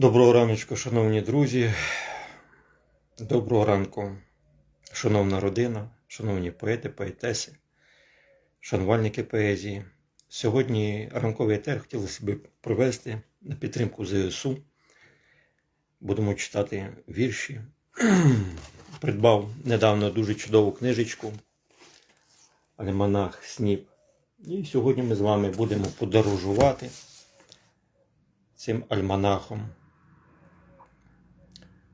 Доброго раночку, шановні друзі. Доброго ранку, шановна родина, шановні поети, поетеси, шанувальники поезії. Сьогодні ранковий етер хотілося б провести на підтримку ЗСУ. Будемо читати вірші. Придбав недавно дуже чудову книжечку Альманах Сніп. І сьогодні ми з вами будемо подорожувати цим альманахом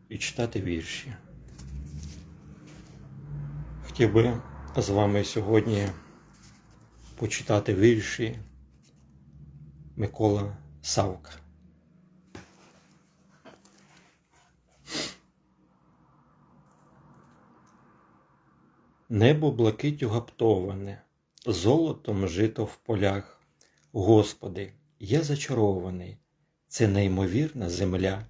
і читати вірші. Хотів би з вами сьогодні почитати вірші Микола Савка. Небо блакитю гаптоване, золотом жито в полях. Господи, я зачарований, це неймовірна земля.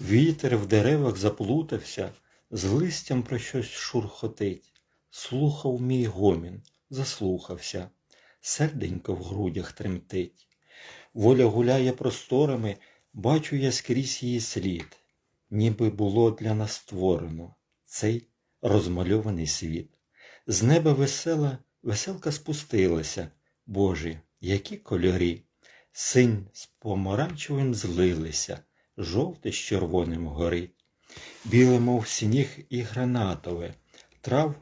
Вітер в деревах заплутався, з листям про щось шурхотить. Слухав мій гомін, заслухався, серденько в грудях тремтить. Воля гуляє просторами, бачу я скрізь її слід, ніби було для нас створено цей розмальований світ. З неба весела, веселка спустилася, Боже, які кольорі, синь з помаранчевим злилися жовте з червоним горить, біле, мов сніг і гранатове, трав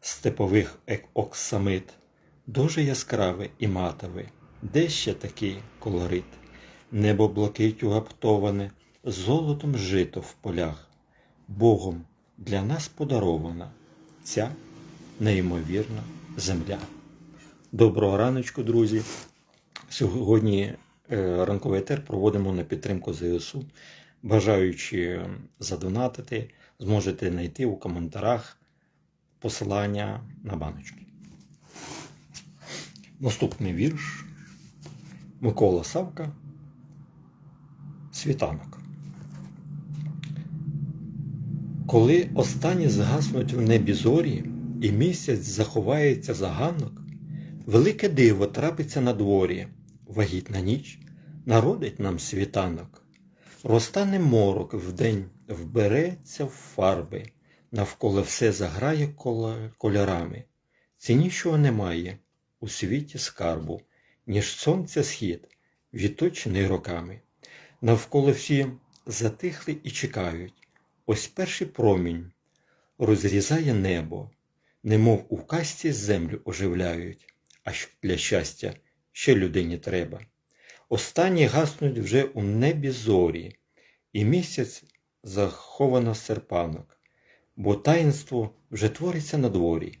степових оксамит, дуже яскраве і матове, де ще такий колорит, небо блакитю гаптоване, золотом жито в полях, Богом для нас подарована ця неймовірна земля. Доброго раночку, друзі! Сьогодні ранковий етер проводимо на підтримку ЗСУ. Бажаючи задонатити, зможете знайти у коментарях посилання на баночки. Наступний вірш Микола Савка. Світанок. Коли останні згаснуть в небі зорі, і місяць заховається за ганок, велике диво трапиться на дворі, вагітна ніч народить нам світанок. Розтане морок вдень, вбереться в фарби, навколо все заграє кольорами. Ціннішого немає у світі скарбу, ніж сонця схід, відточений роками. Навколо всі затихли і чекають. Ось перший промінь розрізає небо, немов у касті землю оживляють, а для щастя ще людині треба. Останні гаснуть вже у небі зорі, і місяць заховано серпанок, бо таїнство вже твориться на дворі,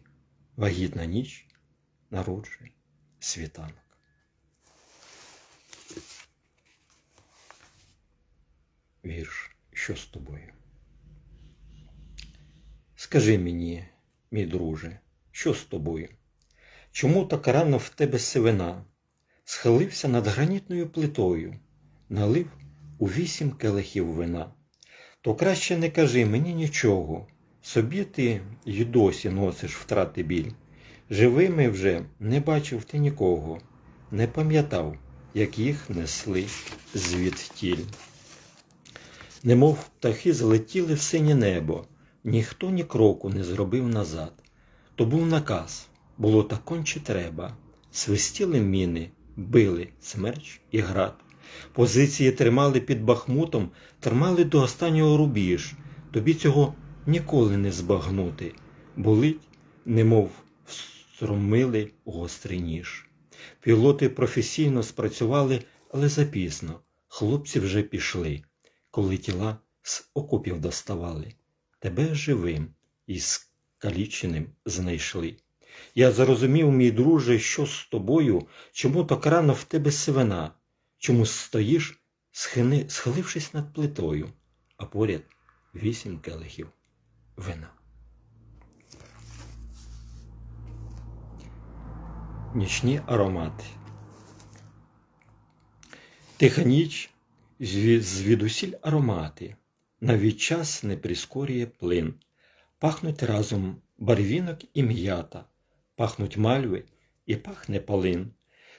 вагітна ніч народжує світанок. Вірш, що з тобою? Скажи мені, мій друже, що з тобою? Чому так рано в тебе сивина? Схилився над гранітною плитою, налив у вісім келихів вина. То краще не кажи мені нічого, собі ти й досі носиш втрати біль. Живими вже не бачив ти нікого, не пам'ятав, як їх несли звідтіль. Немов птахи злетіли в синє небо, ніхто ні кроку не зробив назад. То був наказ, було так конче треба. Свистіли міни, били смерч і град. Позиції тримали під бахмутом, тримали до останнього рубіж. Тобі цього ніколи не збагнути. Болить, немов встромили гострий ніж. Пілоти професійно спрацювали, але запізно. Хлопці вже пішли, коли тіла з окопів доставали. Тебе живим і скаліченим знайшли. Я зрозумів, мій друже, що з тобою, чому так рано в тебе сивина, чому стоїш, схини, схилившись над плитою, а поряд вісім келихів вина. Нічні аромати. Тиха ніч, звідусіль аромати, навіть час не прискорює плин. Пахнуть разом барвінок і м'ята, пахнуть мальви і пахне полин.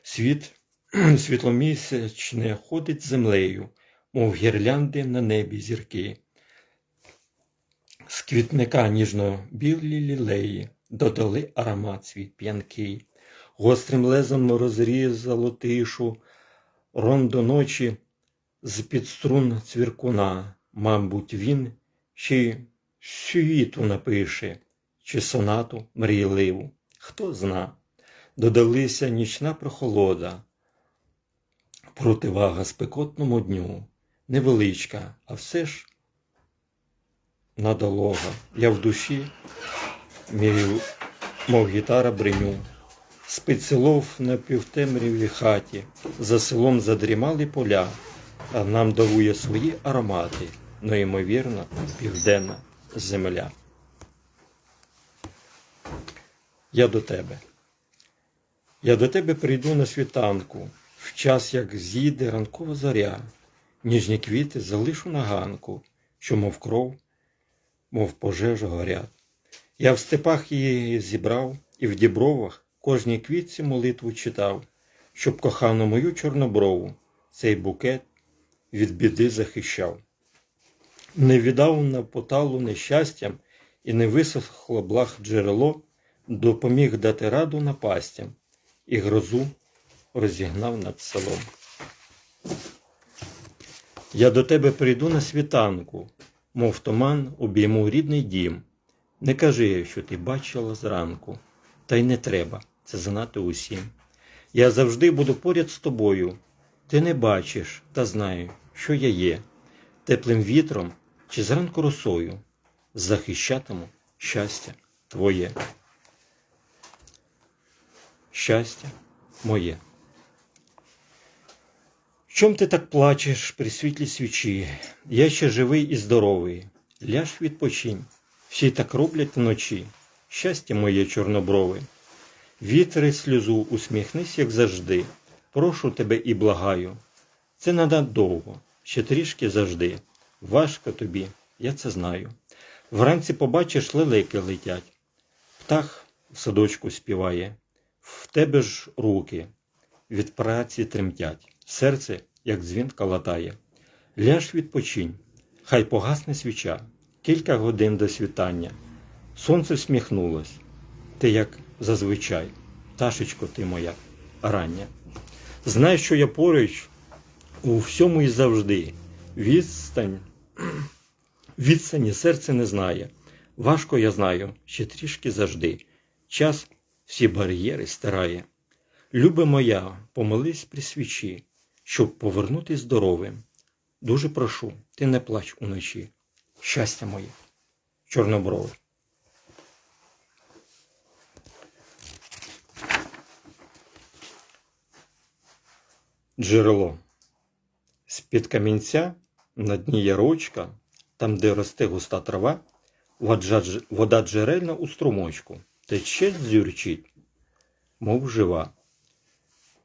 Світ світломісячне ходить землею, мов гірлянди на небі зірки. З квітника ніжно-білі лілеї додали аромат свій п'янкий, гострим лезом розрізало тишу, рон до ночі з-під струн цвіркуна, мабуть, він й світу напише, чи сонату мрійливу, хто зна. Додалися нічна прохолода, противага спекотному дню, невеличка, а все ж надолога. Я в душі мірю, мов гітара бриню. Спить село в напівтемрявій хаті, за селом задрімали поля, а нам дарує свої аромати, неймовірна південна земля. Я до тебе. Я до тебе прийду на світанку, в час, як зійде ранкова зоря, ніжні квіти залишу на ганку, що, мов кров, мов пожежа горять. Я в степах її зібрав і в дібровах кожній квітці молитву читав, щоб кохану мою чорноброву цей букет від біди захищав. Не віддав на поталу нещастям і не висохло благ джерело, допоміг дати раду напастям і грозу розігнав над селом. Я до тебе прийду на світанку, мов туман обійму рідний дім. Не кажи, що ти бачила зранку, та й не треба це знати усім. Я завжди буду поряд з тобою. Ти не бачиш та знаю, що я є, теплим вітром чи зранку росою, захищатиму щастя твоє. Щастя моє. Чом ти так плачеш при світлі свічі? Я ще живий і здоровий. Ляж відпочинь. Всі так роблять вночі. Щастя моє чорноброве. Вітри сльозу, усміхнись, як завжди. Прошу тебе і благаю. Це надовго, ще трішки завжди. Важко тобі, я це знаю. Вранці побачиш, лелеки летять. Птах в садочку співає. В тебе ж руки від праці тремтять, серце, як дзвін калатає. Ляж відпочинь, хай погасне свіча, кілька годин до світання. Сонце всміхнулось, ти, як зазвичай, пташечко ти моя рання. Знай, що я поруч у всьому і завжди. Відстань, відстані серце не знає. Важко я знаю, ще трішки завжди. Час всі бар'єри стирає. Любе моя, помолись при свічі, щоб повернути здоровим. Дуже прошу, ти не плач уночі. Щастя моє, чорноброве. Джерело. З-під камінця на дні ярочка, там, де росте густа трава, вода джерельна у струмочку, тече дзюрчить, мов жива.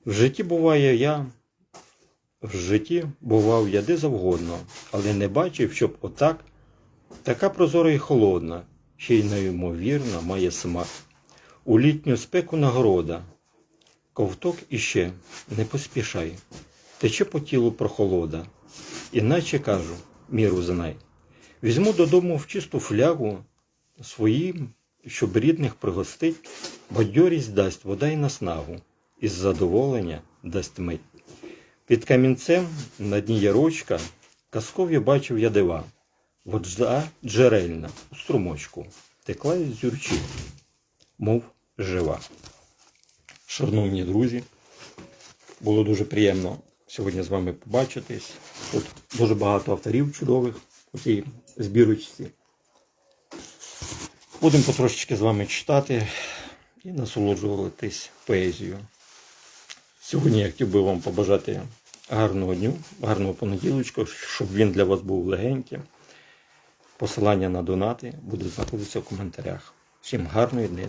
В житті буває я, в житті бував я де завгодно, але не бачив, щоб отак, така прозора і холодна, ще й неймовірна має смак. У літню спеку нагорода, ковток іще не поспішай, тече по тілу прохолода, іначе кажу, міру знай. Візьму додому в чисту флягу своїм, щоб рідних пригостить, бадьорість дасть вода й наснагу, із задоволення дасть мить. Під камінцем на дні ярочка казкові бачив я дива. Вода джерельна у струмочку текла із зюрчі, мов жива. Шановні друзі, було дуже приємно сьогодні з вами побачитись. Тут дуже багато авторів чудових у цій збірочці. Будемо потрошечки з вами читати і насолоджуватись поезією. Сьогодні я хотів би вам побажати гарного дню, гарного понеділочка, щоб він для вас був легеньким. Посилання на донати будуть знаходитися в коментарях. Всім гарної дні,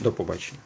До побачення.